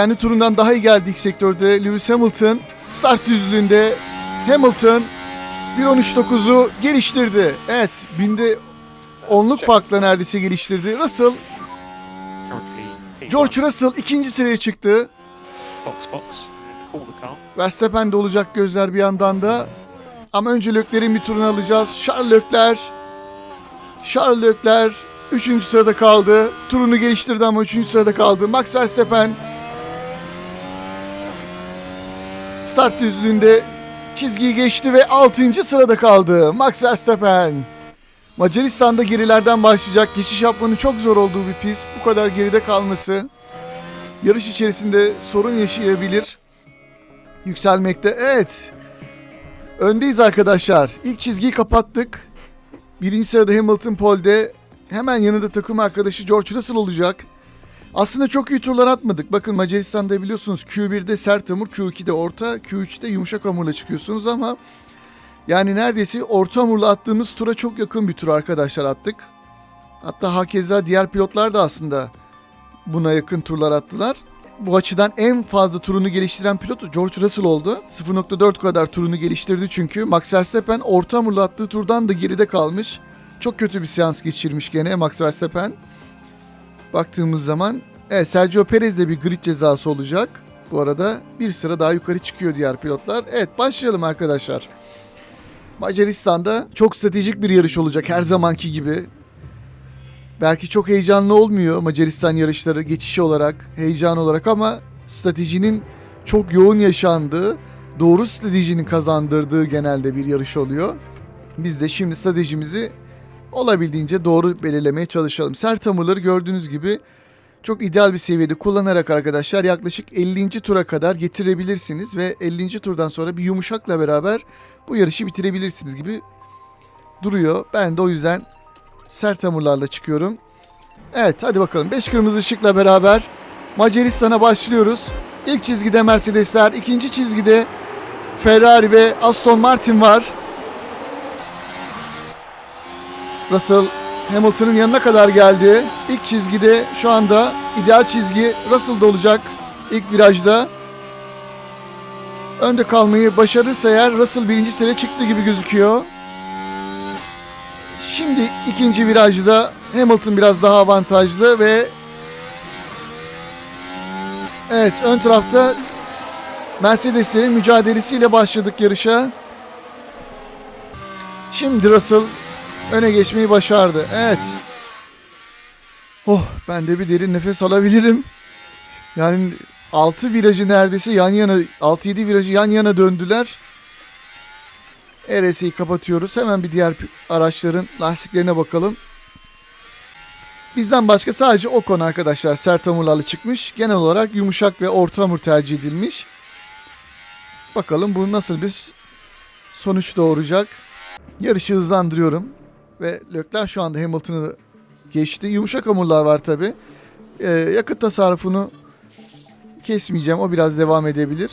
kendi turundan daha iyi geldi ilk sektörde. Lewis Hamilton start düzlüğünde Hamilton 1.13.9'u geliştirdi. Evet binde onluk farkla neredeyse geliştirdi. Russell, George Russell ikinci sıraya çıktı. Verstappen de olacak gözler bir yandan da. Ama önce Leclerc'in bir turunu alacağız. Charles Leclerc. Charles Leclerc 3. sırada kaldı. Turunu geliştirdi ama 3. sırada kaldı. Max Verstappen start düzlüğünde çizgiyi geçti ve 6. sırada kaldı. Max Verstappen. Macaristan'da gerilerden başlayacak. Geçiş yapmanın çok zor olduğu bir pist. Bu kadar geride kalması yarış içerisinde sorun yaşayabilir yükselmekte. Evet. Öndeyiz arkadaşlar. İlk çizgiyi kapattık. Birinci sırada Hamilton Pole'de. Hemen yanında takım arkadaşı George Russell olacak. Aslında çok iyi turlar atmadık. Bakın Macaristan'da biliyorsunuz Q1'de sert hamur, Q2'de orta, Q3'te yumuşak hamurla çıkıyorsunuz ama yani neredeyse orta hamurla attığımız tura çok yakın bir tur arkadaşlar attık. Hatta hakeza diğer pilotlar da aslında buna yakın turlar attılar bu açıdan en fazla turunu geliştiren pilot George Russell oldu. 0.4 kadar turunu geliştirdi çünkü. Max Verstappen orta hamurla attığı turdan da geride kalmış. Çok kötü bir seans geçirmiş gene Max Verstappen. Baktığımız zaman evet Sergio Perez de bir grid cezası olacak. Bu arada bir sıra daha yukarı çıkıyor diğer pilotlar. Evet başlayalım arkadaşlar. Macaristan'da çok stratejik bir yarış olacak her zamanki gibi. Belki çok heyecanlı olmuyor Macaristan yarışları geçiş olarak, heyecan olarak ama stratejinin çok yoğun yaşandığı, doğru stratejinin kazandırdığı genelde bir yarış oluyor. Biz de şimdi stratejimizi olabildiğince doğru belirlemeye çalışalım. Sert hamurları gördüğünüz gibi çok ideal bir seviyede kullanarak arkadaşlar yaklaşık 50. tura kadar getirebilirsiniz ve 50. turdan sonra bir yumuşakla beraber bu yarışı bitirebilirsiniz gibi duruyor. Ben de o yüzden sert hamurlarla çıkıyorum. Evet hadi bakalım 5 kırmızı ışıkla beraber Macaristan'a başlıyoruz. İlk çizgide Mercedesler, ikinci çizgide Ferrari ve Aston Martin var. Russell Hamilton'ın yanına kadar geldi. İlk çizgide şu anda ideal çizgi Russell'da olacak ilk virajda. Önde kalmayı başarırsa eğer Russell birinci sıraya çıktı gibi gözüküyor. Şimdi ikinci virajda Hamilton biraz daha avantajlı ve Evet ön tarafta Mercedeslerin mücadelesiyle başladık yarışa. Şimdi Russell öne geçmeyi başardı. Evet. Oh ben de bir derin nefes alabilirim. Yani 6 virajı neredeyse yan yana 6-7 virajı yan yana döndüler. RS'yi kapatıyoruz. Hemen bir diğer araçların lastiklerine bakalım. Bizden başka sadece Ocon arkadaşlar sert hamurlarla çıkmış. Genel olarak yumuşak ve orta hamur tercih edilmiş. Bakalım bu nasıl bir sonuç doğuracak. Yarışı hızlandırıyorum. Ve Leclerc şu anda Hamilton'ı geçti. Yumuşak hamurlar var tabi. Ee, yakıt tasarrufunu kesmeyeceğim. O biraz devam edebilir.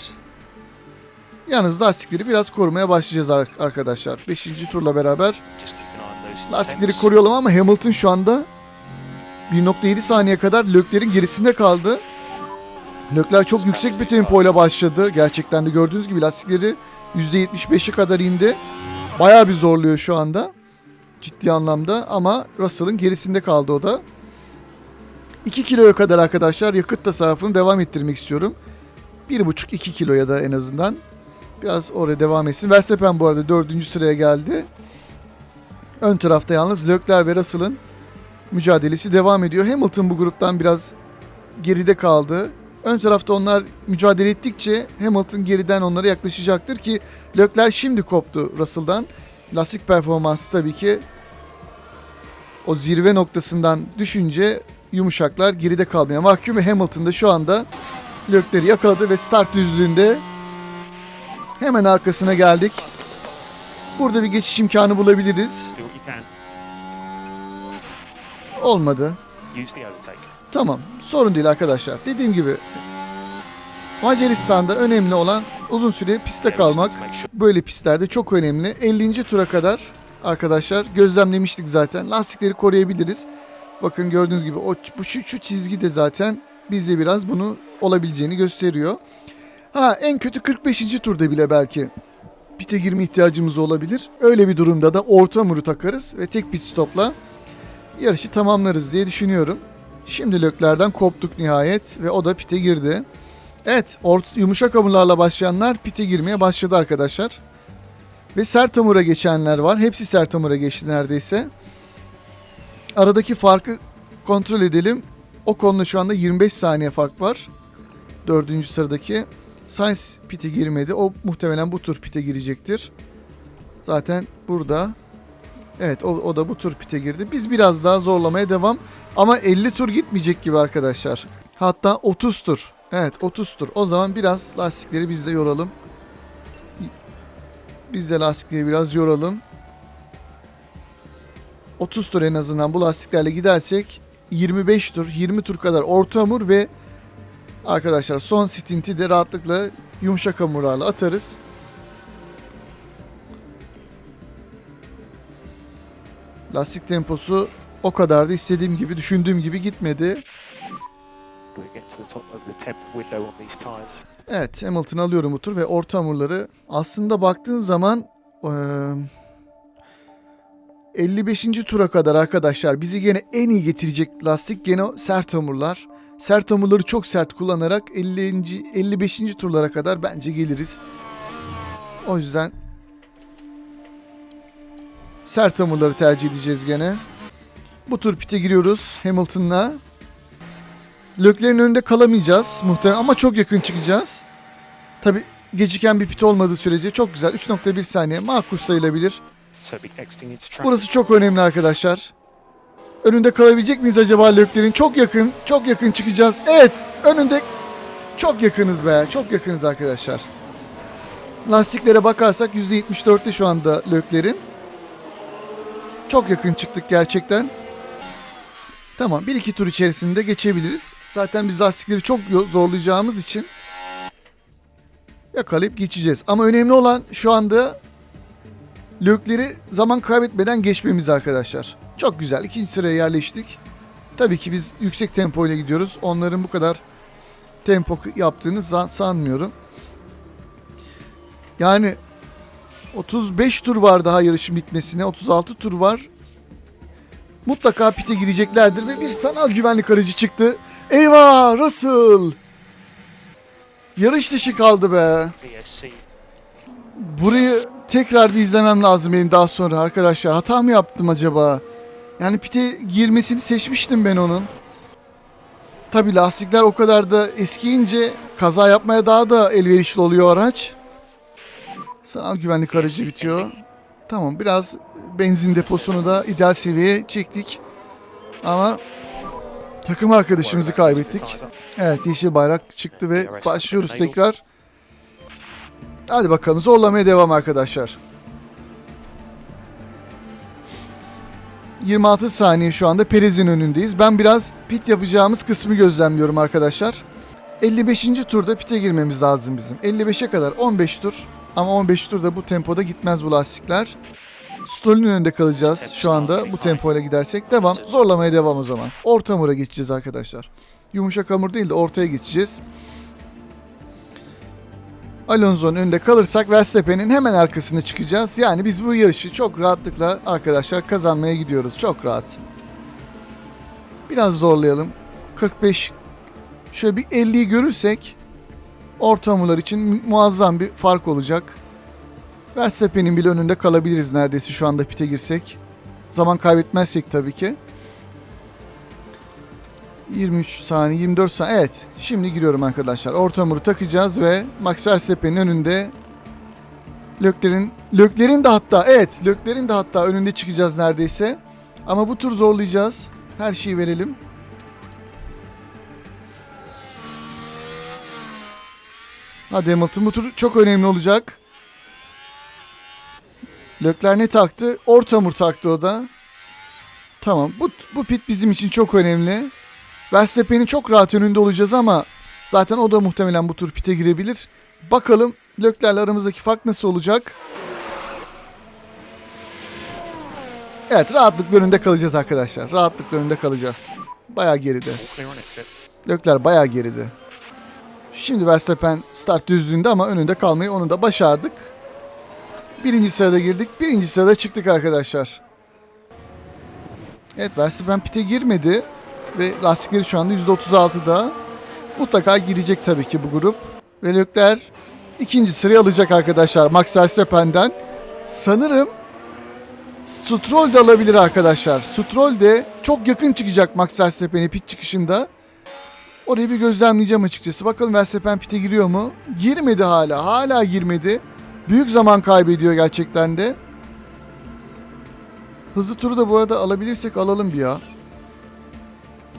Yalnız lastikleri biraz korumaya başlayacağız ar- arkadaşlar. Beşinci turla beraber lastikleri koruyalım ama Hamilton şu anda 1.7 saniye kadar Leclerc'in gerisinde kaldı. Leclerc çok yüksek bir tempoyla başladı. Gerçekten de gördüğünüz gibi lastikleri %75'e kadar indi. Bayağı bir zorluyor şu anda. Ciddi anlamda ama Russell'ın gerisinde kaldı o da. 2 kiloya kadar arkadaşlar yakıt tasarrufunu devam ettirmek istiyorum. 1.5-2 kiloya da en azından. Biraz oraya devam etsin. Verstappen bu arada 4. sıraya geldi. Ön tarafta yalnız Leclerc ve Russell'ın mücadelesi devam ediyor. Hamilton bu gruptan biraz geride kaldı. Ön tarafta onlar mücadele ettikçe Hamilton geriden onlara yaklaşacaktır ki Leclerc şimdi koptu Russell'dan. Lastik performansı tabii ki o zirve noktasından düşünce yumuşaklar geride kalmaya mahkum ve Hamilton da şu anda Leclerc'i yakaladı ve start düzlüğünde hemen arkasına geldik. Burada bir geçiş imkanı bulabiliriz. Olmadı. Tamam. Sorun değil arkadaşlar. Dediğim gibi Macaristan'da önemli olan uzun süre just kalmak. Böyle pistlerde çok önemli. 50. tura kadar arkadaşlar gözlemlemiştik zaten. Lastikleri koruyabiliriz. Bakın gördüğünüz gibi o bu şu, şu çizgi de zaten bize biraz bunu olabileceğini gösteriyor. Ha en kötü 45. turda bile belki pite girme ihtiyacımız olabilir. Öyle bir durumda da orta muru takarız ve tek pit stopla yarışı tamamlarız diye düşünüyorum. Şimdi löklerden koptuk nihayet ve o da pite girdi. Evet, ort yumuşak hamurlarla başlayanlar pite girmeye başladı arkadaşlar. Ve sert hamura geçenler var. Hepsi sert hamura geçti neredeyse. Aradaki farkı kontrol edelim. O konuda şu anda 25 saniye fark var. Dördüncü sıradaki. Sainz pite girmedi. O muhtemelen bu tur pite girecektir. Zaten burada. Evet o, o da bu tur pite girdi. Biz biraz daha zorlamaya devam. Ama 50 tur gitmeyecek gibi arkadaşlar. Hatta 30 tur. Evet 30 tur. O zaman biraz lastikleri biz de yoralım. Biz de lastikleri biraz yoralım. 30 tur en azından bu lastiklerle gidersek 25 tur, 20 tur kadar orta hamur ve arkadaşlar son stinti de rahatlıkla yumuşak hamurlarla atarız. Lastik temposu o kadar da istediğim gibi, düşündüğüm gibi gitmedi. We get to the top of the temp window on these tyres. Evet Hamilton alıyorum bu tur ve orta hamurları aslında baktığın zaman eee, 55. tura kadar arkadaşlar bizi gene en iyi getirecek lastik gene sert hamurlar. Sert hamurları çok sert kullanarak 50. 55. turlara kadar bence geliriz. O yüzden sert hamurları tercih edeceğiz gene. Bu tur pite giriyoruz Hamilton'la. Löklerin önünde kalamayacağız muhtemelen ama çok yakın çıkacağız. Tabi geciken bir pit olmadığı sürece çok güzel. 3.1 saniye makul sayılabilir. Burası çok önemli arkadaşlar. Önünde kalabilecek miyiz acaba Lökler'in? Çok yakın, çok yakın çıkacağız. Evet, önünde çok yakınız be. Çok yakınız arkadaşlar. Lastiklere bakarsak %74'te şu anda Lökler'in. Çok yakın çıktık gerçekten. Tamam, bir iki tur içerisinde geçebiliriz. Zaten biz lastikleri çok zorlayacağımız için yakalayıp geçeceğiz. Ama önemli olan şu anda Lökleri zaman kaybetmeden geçmemiz arkadaşlar. Çok güzel. İkinci sıraya yerleştik. Tabii ki biz yüksek tempo ile gidiyoruz. Onların bu kadar tempo yaptığını sanmıyorum. Yani 35 tur var daha yarışın bitmesine. 36 tur var. Mutlaka pite gireceklerdir ve bir sanal güvenlik aracı çıktı. Eyvah Russell! Yarış dışı kaldı be. Burayı tekrar bir izlemem lazım benim daha sonra arkadaşlar. Hata mı yaptım acaba? Yani pite girmesini seçmiştim ben onun. Tabi lastikler o kadar da eskiyince kaza yapmaya daha da elverişli oluyor araç. Sanal güvenlik aracı bitiyor. Tamam biraz benzin deposunu da ideal seviyeye çektik. Ama takım arkadaşımızı kaybettik. Evet yeşil bayrak çıktı ve başlıyoruz tekrar. Hadi bakalım zorlamaya devam arkadaşlar. 26 saniye şu anda Perez'in önündeyiz. Ben biraz pit yapacağımız kısmı gözlemliyorum arkadaşlar. 55. turda pite girmemiz lazım bizim. 55'e kadar 15 tur. Ama 15 turda bu tempoda gitmez bu lastikler. Stoll'ün önünde kalacağız şu anda bu tempoyla gidersek. Devam. Zorlamaya devam o zaman. Orta hamura geçeceğiz arkadaşlar. Yumuşak hamur değil de ortaya geçeceğiz. Alonso'nun önünde kalırsak Verstappen'in hemen arkasına çıkacağız. Yani biz bu yarışı çok rahatlıkla arkadaşlar kazanmaya gidiyoruz. Çok rahat. Biraz zorlayalım. 45 şöyle bir 50'yi görürsek orta hamurlar için mu- muazzam bir fark olacak. Verstappen'in bile önünde kalabiliriz neredeyse şu anda pite girsek. Zaman kaybetmezsek tabii ki. 23 saniye, 24 saniye. Evet, şimdi giriyorum arkadaşlar. Orta hamuru takacağız ve Max Verstappen'in önünde Lökler'in Lökler'in de hatta evet, Lökler'in de hatta önünde çıkacağız neredeyse. Ama bu tur zorlayacağız. Her şeyi verelim. Hadi Hamilton bu tur çok önemli olacak. Lökler ne taktı? Orta hamur taktı o da. Tamam. Bu, bu pit bizim için çok önemli. Verstappen'in çok rahat önünde olacağız ama zaten o da muhtemelen bu tur pite girebilir. Bakalım Lökler'le aramızdaki fark nasıl olacak? Evet rahatlıkla önünde kalacağız arkadaşlar. Rahatlıkla önünde kalacağız. Bayağı geride. Lökler bayağı geride. Şimdi Verstappen start düzlüğünde ama önünde kalmayı onu da başardık. Birinci sırada girdik. Birinci sırada çıktık arkadaşlar. Evet Verstappen pite girmedi. Ve lastikleri şu anda %36'da. Mutlaka girecek tabii ki bu grup. Ve Leclerc ikinci sırayı alacak arkadaşlar Max Verstappen'den. Sanırım Stroll de alabilir arkadaşlar. Stroll de çok yakın çıkacak Max Verstappen'e pit çıkışında. Orayı bir gözlemleyeceğim açıkçası. Bakalım Verstappen pite giriyor mu? Girmedi hala. Hala girmedi. Büyük zaman kaybediyor gerçekten de. Hızlı turu da bu arada alabilirsek alalım bir ya.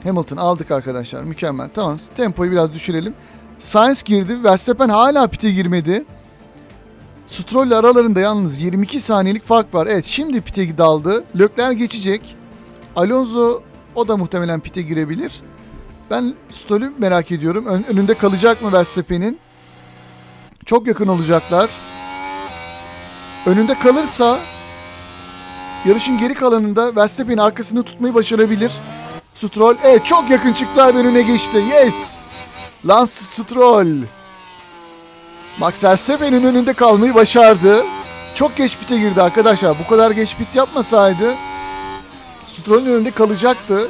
Hamilton aldık arkadaşlar. Mükemmel. Tamam. Tempoyu biraz düşürelim. Sainz girdi. Verstappen hala pite girmedi. Stroll ile aralarında yalnız 22 saniyelik fark var. Evet şimdi pite daldı. Leclerc geçecek. Alonso o da muhtemelen pite girebilir. Ben Stroll'ü merak ediyorum. Ön- önünde kalacak mı Verstappen'in? Çok yakın olacaklar. Önünde kalırsa yarışın geri kalanında Verstappen'in arkasını tutmayı başarabilir. Stroll evet çok yakın çıktılar ve önüne geçti. Yes! Lance Stroll. Max Verstappen'in önünde kalmayı başardı. Çok geç pite girdi arkadaşlar. Bu kadar geç pit yapmasaydı Stroll'ün önünde kalacaktı.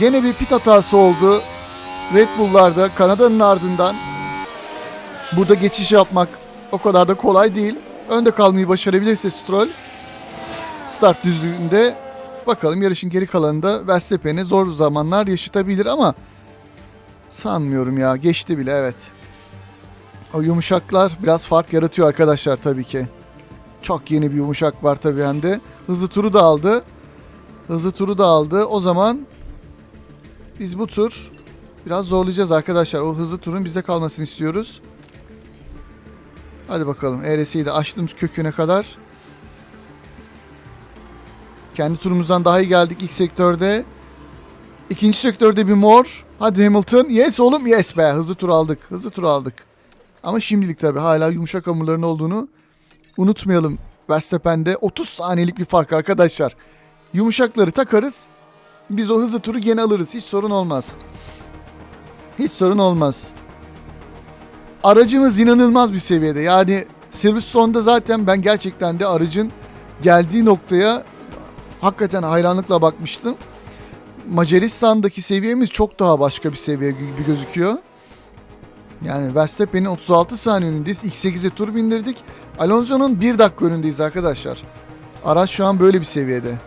Gene bir pit hatası oldu. Red Bull'larda Kanada'nın ardından burada geçiş yapmak o kadar da kolay değil. Önde kalmayı başarabilirse Stroll start düzlüğünde bakalım yarışın geri kalanında Verstappen'e zor zamanlar yaşatabilir ama sanmıyorum ya. Geçti bile evet. O yumuşaklar biraz fark yaratıyor arkadaşlar tabii ki. Çok yeni bir yumuşak var tabii hem de. Hızlı turu da aldı. Hızlı turu da aldı. O zaman biz bu tur biraz zorlayacağız arkadaşlar. O hızlı turun bize kalmasını istiyoruz. Hadi bakalım. ERS'yi de açtım köküne kadar. Kendi turumuzdan daha iyi geldik ilk sektörde. İkinci sektörde bir mor. Hadi Hamilton. Yes oğlum yes be. Hızlı tur aldık. Hızlı tur aldık. Ama şimdilik tabii hala yumuşak hamurların olduğunu unutmayalım. Verstappen'de 30 saniyelik bir fark arkadaşlar. Yumuşakları takarız. Biz o hızlı turu gene alırız. Hiç sorun olmaz. Hiç sorun olmaz. Aracımız inanılmaz bir seviyede. Yani Silverstone'da zaten ben gerçekten de aracın geldiği noktaya hakikaten hayranlıkla bakmıştım. Macaristan'daki seviyemiz çok daha başka bir seviye gibi gözüküyor. Yani Verstappen'in 36 saniye önündeyiz. X8'e tur bindirdik. Alonso'nun 1 dakika önündeyiz arkadaşlar. Araç şu an böyle bir seviyede.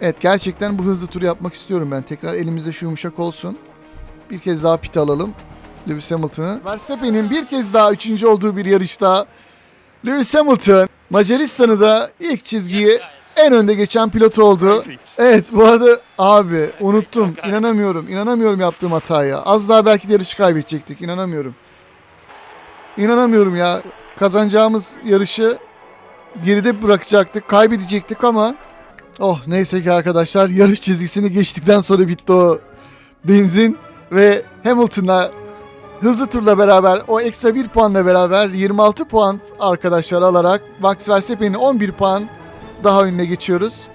Evet gerçekten bu hızlı turu yapmak istiyorum ben. Tekrar elimizde şu yumuşak olsun. Bir kez daha pit alalım. Lewis Hamilton'ı. Verstappen'in bir kez daha üçüncü olduğu bir yarışta Lewis Hamilton Macaristan'ı da ilk çizgiyi en önde geçen pilot oldu. Evet bu arada abi unuttum. İnanamıyorum. İnanamıyorum yaptığım hataya. Az daha belki de yarışı kaybedecektik. İnanamıyorum. İnanamıyorum ya. Kazanacağımız yarışı geride bırakacaktık. Kaybedecektik ama oh neyse ki arkadaşlar yarış çizgisini geçtikten sonra bitti o benzin ve Hamilton'la hızlı turla beraber o ekstra 1 puanla beraber 26 puan arkadaşlar alarak Max Verstappen'in 11 puan daha önüne geçiyoruz.